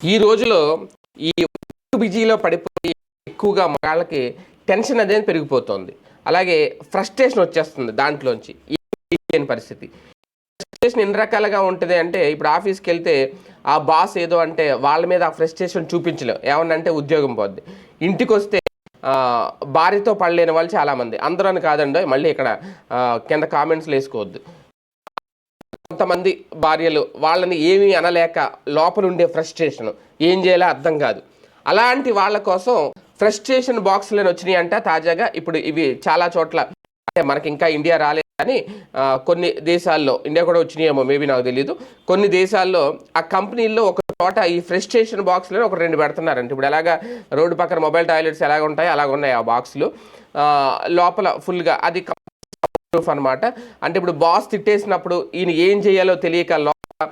ఈ రోజులో ఈ బిజీలో పడిపోయి ఎక్కువగా మగాళ్ళకి టెన్షన్ అనేది పెరిగిపోతుంది. అలాగే ఫ్రస్ట్రేషన్ వచ్చేస్తుంది దాంట్లోంచి పరిస్థితి. ఫ్రస్ట్రేషన్ ఎన్ని రకాలుగా ఉంటుంది అంటే ఇప్పుడు ఆఫీస్కి వెళ్తే ఆ బాస్ ఏదో అంటే వాళ్ళ మీద ఆ ఫ్రస్ట్రేషన్ చూపించలేం. ఏమన్నా అంటే ఉద్యోగం పోద్ది. ఇంటికి వస్తే భార్యతో పడలేని వాళ్ళు చాలామంది. అందరూ అని కాదండి మళ్ళీ ఇక్కడ కింద కామెంట్స్లు వేసుకోవద్దు. కొంతమంది భార్యలు వాళ్ళని ఏమీ అనలేక లోపల ఉండే ఫ్రస్ట్రేషన్. ఏం చేయాలో అర్థం కాదు. అలాంటి వాళ్ళ కోసం ఫ్రస్ట్రేషన్ బాక్స్లను వచ్చినాయి అంట తాజాగా. ఇప్పుడు ఇవి చాలా చోట్ల అంటే మనకి ఇంకా ఇండియా రాలేదు కానీ కొన్ని దేశాల్లో ఇండియా కూడా వచ్చినాయేమో మేబీ నాకు తెలియదు కొన్ని దేశాల్లో ఆ కంపెనీల్లో ఒక చోట ఈ ఫ్రస్ట్రేషన్ బాక్స్లను ఒక రెండు పెడుతున్నారంట. ఇప్పుడు ఎలాగా రోడ్డు పక్కన మొబైల్ టాయిలెట్స్ ఎలాగ ఉంటాయో అలాగ ఉన్నాయి ఆ బాక్సులు లోపల ఫుల్గా అది ప్రూఫ్ అనమాట అంటే ఇప్పుడు బాస్ తిట్టేసినప్పుడు ఈయన ఏం చేయాలో తెలియక లోపల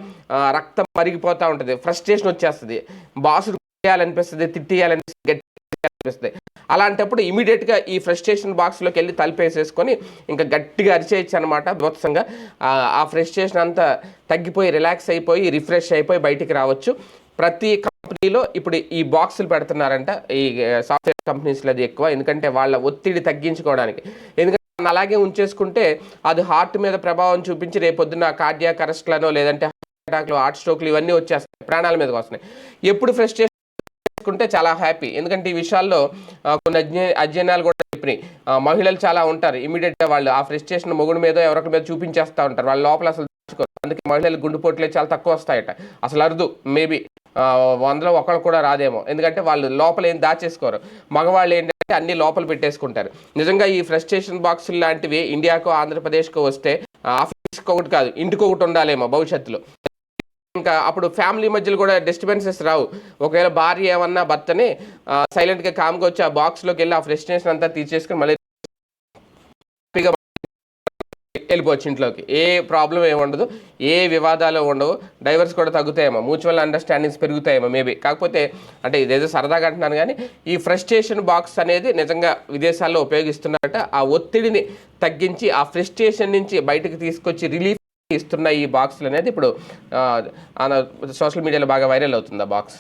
రక్తం మరిగిపోతూ ఉంటుంది. ఫ్రస్ట్రేషన్ వచ్చేస్తుంది. బాస్ చేయాలనిపిస్తుంది తిట్టేయాలనిపిస్తుంది గట్టి అనిపిస్తుంది అలాంటప్పుడు ఇమీడియట్గా ఈ ఫ్రస్ట్రేషన్ బాక్స్లోకి వెళ్ళి తలిపేసేసుకొని ఇంకా గట్టిగా అరిచేయచ్చు అనమాట బోత్సంగా ఆ, ఆ ఫ్రస్ట్రేషన్ అంతా తగ్గిపోయి రిలాక్స్ అయిపోయి రిఫ్రెష్ అయిపోయి బయటికి రావచ్చు. ప్రతి కంపెనీలో ఇప్పుడు ఈ బాక్సులు పెడుతున్నారంట. ఈ సాఫ్ట్వేర్ కంపెనీస్లో అది ఎక్కువ. ఎందుకంటే వాళ్ళ ఒత్తిడి తగ్గించుకోవడానికి. ఎందుకంటే దాన్ని అలాగే ఉంచేసుకుంటే అది హార్ట్ మీద ప్రభావం చూపించి రేపొద్దున కార్డియాక్ అరెస్ట్లనో లేదంటే హార్ట్ అటాక్లు హార్ట్ స్ట్రోక్లు ఇవన్నీ వచ్చేస్తాయి. ప్రాణాల మీదకి వస్తున్నాయి. ఎప్పుడు ఫ్రెష్ చేసుకుంటే చాలా హ్యాపీ ఎందుకంటే ఈ విషయాల్లో కొన్ని అధ్య అధ్యయనాలు కూడా చెప్పినాయి. మహిళలు చాలా ఉంటారు. ఇమీడియట్గా వాళ్ళు ఆ ఫ్రస్ట్రేషన్ మొగుడు మీద ఎవరికి మీద చూపించేస్తూ ఉంటారు. వాళ్ళ లోపల అసలు అందుకే మహిళలు గుండెపోట్లే చాలా తక్కువ వస్తాయట. అసలు అరుదు మేబీ వందలో ఒకళ్ళు కూడా రాదేమో. ఎందుకంటే వాళ్ళు లోపల ఏం దాచేసుకోరు. మగవాళ్ళు ఏంటి అన్ని లోపల పెట్టేసుకుంటారు. నిజంగా ఈ ఫ్రస్ట్రేషన్ బాక్సులు లాంటివి ఇండియాకు ఆంధ్రప్రదేశ్కు వస్తే ఆఫీస్కి ఒకటి కాదు ఇంటికి ఒకటి ఉండాలేమో భవిష్యత్తులో. ఇంకా అప్పుడు ఫ్యామిలీ మధ్యలో కూడా డిస్టర్బెన్సెస్ రావు. ఒకవేళ భార్య ఏమన్నా భర్తని సైలెంట్గా కామ్గా వచ్చి ఆ బాక్స్లోకి వెళ్ళి ఆ ఫ్రస్ట్రేషన్ అంతా తీసేసుకుని మళ్ళీ వెళ్ళిపోవచ్చు ఇంట్లోకి. ఏ ప్రాబ్లం ఏమి ఉండదు. ఏ వివాదాలు ఉండవు. డైవర్స్ కూడా తగ్గుతాయేమో. మ్యూచువల్ అండర్స్టాండింగ్స్ పెరుగుతాయేమో మేబీ. కాకపోతే అంటే ఇదేదో సరదాగా అంటున్నాను కానీ ఈ ఫ్రస్ట్రేషన్ బాక్స్ అనేది నిజంగా విదేశాల్లో ఉపయోగిస్తున్నారట ఆ ఒత్తిడిని తగ్గించి ఆ ఫ్రస్ట్రేషన్ నుంచి బయటకు తీసుకొచ్చి రిలీఫ్ ఇస్తున్న ఈ బాక్స్లు అనేది ఇప్పుడు సోషల్ మీడియాలో బాగా వైరల్ అవుతుంది ఆ బాక్స్.